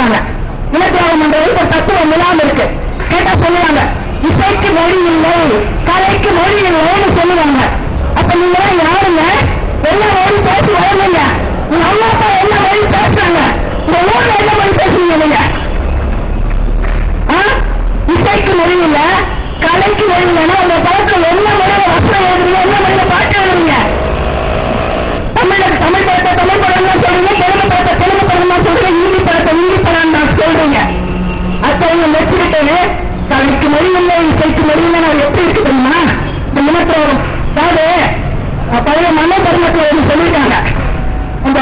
இருக்காங்க இனத்தியாகம் பண்றது ஒரு தத்துவம் இல்லாம இருக்கு. கேட்டா சொல்லுவாங்க இசைக்கு மொழி இல்லை கலைக்கு மொழி இல்லைன்னு சொல்லுவாங்க. அப்ப நீங்க யாருங்க? என்ன மொழி பேசி வரணுங்க உங்க அம்மா அப்பா என்ன மொழி பேசுறாங்க. உங்க ஊர்ல என்ன மொழி பேசுறீங்க நீங்க? இசைக்கு மொழி இல்ல கலைக்கு மொழி இல்லைன்னா உங்க பழக்கம் என்ன மொழியில வசனம் அத்தகைய மெச்சுக்கிட்டு மொழி இல்லை இசைக்கு மொழி இல்லை நான் எப்படி இருக்கு தெரியுமா? இந்த இனத்தோர் அதாவது பழைய மன தர்மத்தில் ஒன்று சொல்லியிருக்காங்க. அந்த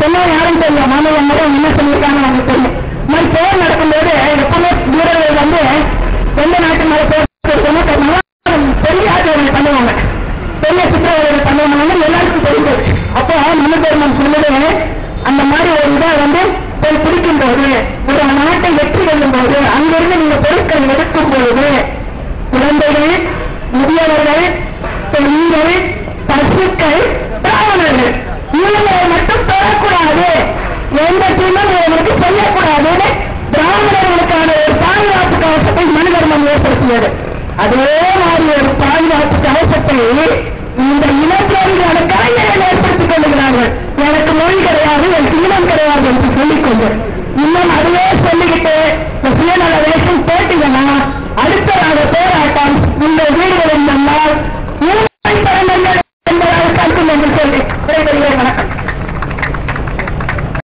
சொன்னா யாரும் தெரியும் மாணவ மரம் என்ன சொல்லியிருக்காங்க நமக்கு தெரியும். மாதிரி போர் நடக்கும்போது எப்பவுமே வீரர்கள் வந்து எந்த நாட்டு மேல போர் சொன்னா பெரிய அவங்க பண்ணுவாங்க. பெரிய சித்திரவதைகள் பண்ணுவாங்க எல்லாருக்கும் தெரிஞ்சது அப்போ மன தர்மம் சொன்னது அந்த மாதிரி ஒரு இதை வந்து போய் பிடிக்கும் போது ஒரு நாட்டை வெற்றி கொள்ளும் போது அங்கிருந்து குழந்தைகள் முதியவர்கள் பெண்கள் பசுக்கள் பிராமணர்கள். இவங்களை மட்டும் பெறக்கூடாது. எந்த தீமும் இவங்களுக்கு செய்யக்கூடாதுன்னு பிராமணர்களுக்கான ஒரு பாதுகாப்பு கவசத்தை மனு தர்மம் ஏற்படுத்தியது. அதே மாதிரி ஒரு பாதுகாப்பு கவசத்தை இந்த இனத்தோர்களான கலைஞர்கள் ஏற்படுத்திக் கொள்ளுகிறார்கள். எனக்கு மொழி